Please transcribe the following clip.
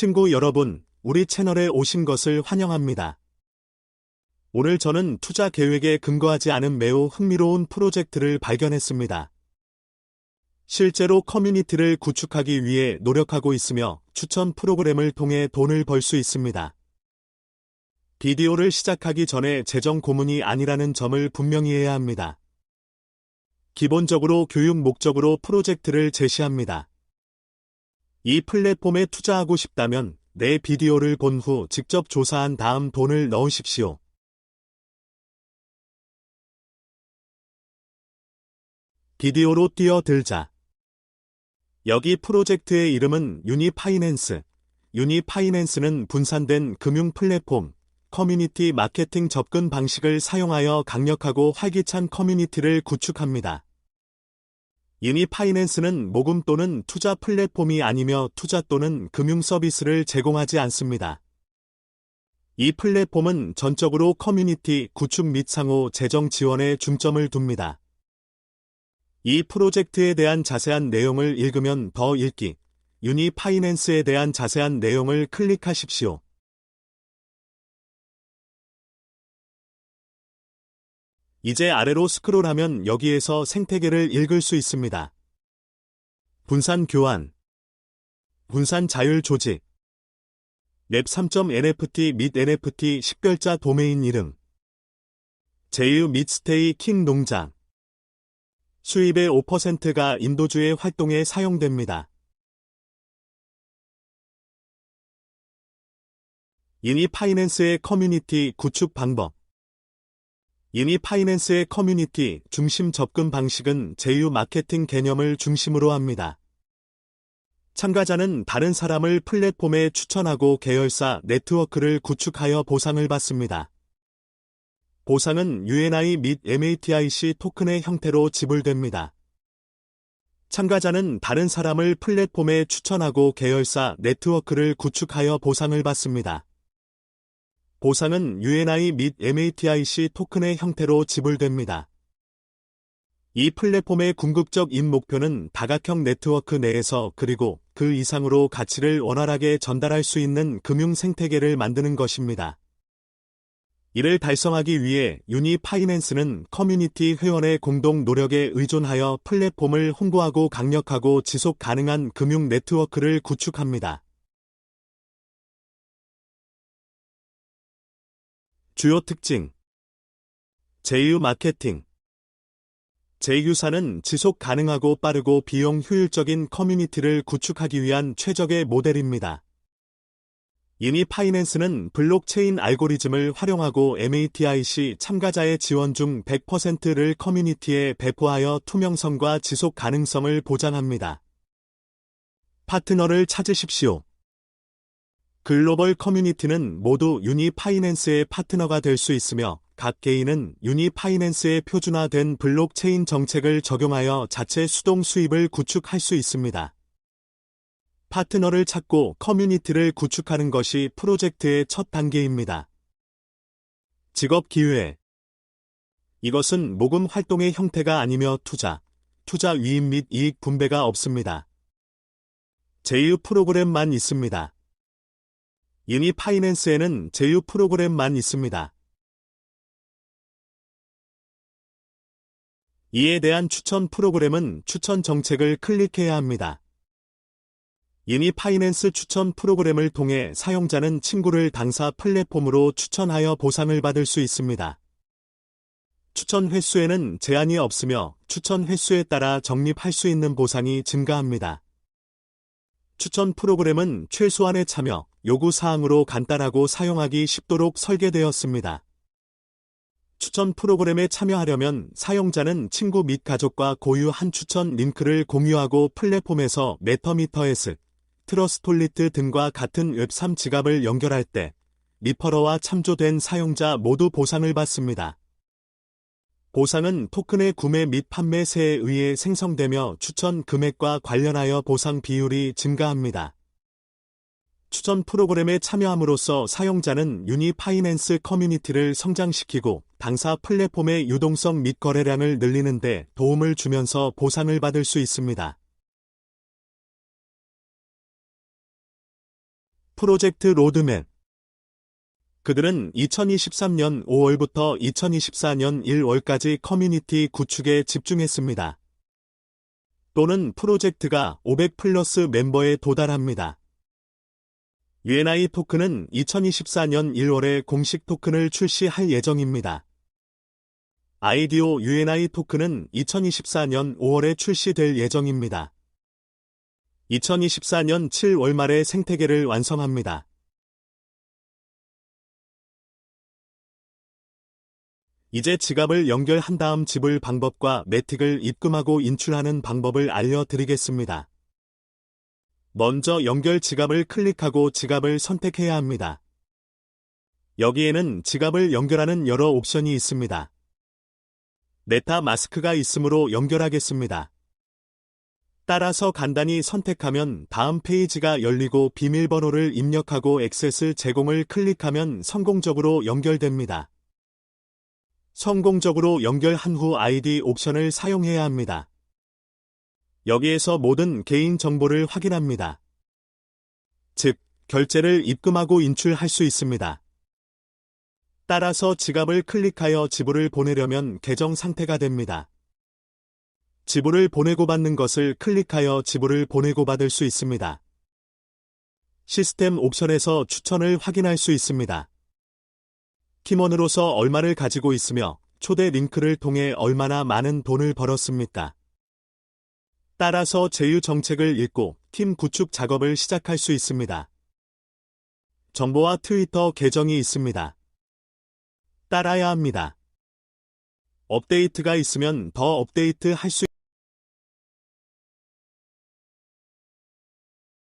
친구 여러분, 우리 채널에 오신 것을 환영합니다. 오늘 저는 투자 계획에 근거하지 않은 매우 흥미로운 프로젝트를 발견했습니다. 실제로 커뮤니티를 구축하기 위해 노력하고 있으며 추천 프로그램을 통해 돈을 벌 수 있습니다. 비디오를 시작하기 전에 재정 고문이 아니라는 점을 분명히 해야 합니다. 기본적으로 교육 목적으로 프로젝트를 제시합니다. 이 플랫폼에 투자하고 싶다면 내 비디오를 본 후 직접 조사한 다음 돈을 넣으십시오. 비디오로 뛰어들자. 여기 프로젝트의 이름은 유니파이낸스. 유니파이낸스는 분산된 금융 플랫폼, 커뮤니티 마케팅 접근 방식을 사용하여 강력하고 활기찬 커뮤니티를 구축합니다. 유니파이낸스는 모금 또는 투자 플랫폼이 아니며 투자 또는 금융 서비스를 제공하지 않습니다. 이 플랫폼은 전적으로 커뮤니티 구축 및 상호 재정 지원에 중점을 둡니다. 이 프로젝트에 대한 자세한 내용을 읽으면 더 읽기, 유니 파이낸스에 대한 자세한 내용을 클릭하십시오. 이제 아래로 스크롤하면 여기에서 생태계를 읽을 수 있습니다. 분산 교환, 분산 자율 조직, 랩 3.nft 및 nft 식별자 도메인 이름, 제휴 및 스테이 킹 농장, 수입의 5%가 인도주의 활동에 사용됩니다. 이니 파이낸스의 커뮤니티 구축 방법 이니 파이낸스의 커뮤니티 중심 접근 방식은 제휴 마케팅 개념을 중심으로 합니다. 참가자는 다른 사람을 플랫폼에 추천하고 계열사 네트워크를 구축하여 보상을 받습니다. 보상은 UNI 및 MATIC 토큰의 형태로 지불됩니다. 참가자는 다른 사람을 플랫폼에 추천하고 계열사 네트워크를 구축하여 보상을 받습니다. 보상은 UNI 및 MATIC 토큰의 형태로 지불됩니다. 이 플랫폼의 궁극적 인 목표는 다각형 네트워크 내에서 그리고 그 이상으로 가치를 원활하게 전달할 수 있는 금융 생태계를 만드는 것입니다. 이를 달성하기 위해 유니 파이낸스는 커뮤니티 회원의 공동 노력에 의존하여 플랫폼을 홍보하고 강력하고 지속 가능한 금융 네트워크를 구축합니다. 주요 특징 제휴 마케팅 제휴사는 지속 가능하고 빠르고 비용 효율적인 커뮤니티를 구축하기 위한 최적의 모델입니다. 이니 파이낸스는 블록체인 알고리즘을 활용하고 MATIC 참가자의 지원 중 100%를 커뮤니티에 배포하여 투명성과 지속 가능성을 보장합니다. 파트너를 찾으십시오. 글로벌 커뮤니티는 모두 유니 파이낸스의 파트너가 될 수 있으며 각 개인은 유니 파이낸스의 표준화된 블록체인 정책을 적용하여 자체 수동 수입을 구축할 수 있습니다. 파트너를 찾고 커뮤니티를 구축하는 것이 프로젝트의 첫 단계입니다. 직업 기회 이것은 모금 활동의 형태가 아니며 투자, 투자 위임 및 이익 분배가 없습니다. 제휴 프로그램만 있습니다. 유니 파이낸스에는 제휴 프로그램만 있습니다. 이에 대한 추천 프로그램은 추천 정책을 클릭해야 합니다. 유니 파이낸스 추천 프로그램을 통해 사용자는 친구를 당사 플랫폼으로 추천하여 보상을 받을 수 있습니다. 추천 횟수에는 제한이 없으며 추천 횟수에 따라 적립할 수 있는 보상이 증가합니다. 추천 프로그램은 최소한의 참여, 요구 사항으로 간단하고 사용하기 쉽도록 설계되었습니다. 추천 프로그램에 참여하려면 사용자는 친구 및 가족과 고유한 추천 링크를 공유하고 플랫폼에서 메터미터에스, 트러스톨리트 등과 같은 웹3 지갑을 연결할 때 리퍼러와 참조된 사용자 모두 보상을 받습니다. 보상은 토큰의 구매 및 판매 세에 의해 생성되며 추천 금액과 관련하여 보상 비율이 증가합니다. 추천 프로그램에 참여함으로써 사용자는 유니 파이낸스 커뮤니티를 성장시키고 당사 플랫폼의 유동성 및 거래량을 늘리는 데 도움을 주면서 보상을 받을 수 있습니다. 프로젝트 로드맵 그들은 2023년 5월부터 2024년 1월까지 커뮤니티 구축에 집중했습니다. 또는 프로젝트가 500 플러스 멤버에 도달합니다. UNI 토큰은 2024년 1월에 공식 토큰을 출시할 예정입니다. 아이디오 UNI 토큰은 2024년 5월에 출시될 예정입니다. 2024년 7월 말에 생태계를 완성합니다. 이제 지갑을 연결한 다음 지불 방법과 매틱을 입금하고 인출하는 방법을 알려드리겠습니다. 먼저 연결 지갑을 클릭하고 지갑을 선택해야 합니다. 여기에는 지갑을 연결하는 여러 옵션이 있습니다. 메타 마스크가 있으므로 연결하겠습니다. 따라서 간단히 선택하면 다음 페이지가 열리고 비밀번호를 입력하고 액세스 제공을 클릭하면 성공적으로 연결됩니다. 성공적으로 연결한 후 아이디 옵션을 사용해야 합니다. 여기에서 모든 개인 정보를 확인합니다. 즉, 결제를 입금하고 인출할 수 있습니다. 따라서 지갑을 클릭하여 지불을 보내려면 계정 상태가 됩니다. 지불을 보내고 받는 것을 클릭하여 지불을 보내고 받을 수 있습니다. 시스템 옵션에서 추천을 확인할 수 있습니다. 팀원으로서 얼마를 가지고 있으며 초대 링크를 통해 얼마나 많은 돈을 벌었습니까? 따라서 제휴 정책을 읽고 팀 구축 작업을 시작할 수 있습니다. 정보와 트위터 계정이 있습니다. 따라야 합니다. 업데이트가 있으면 더 업데이트 할수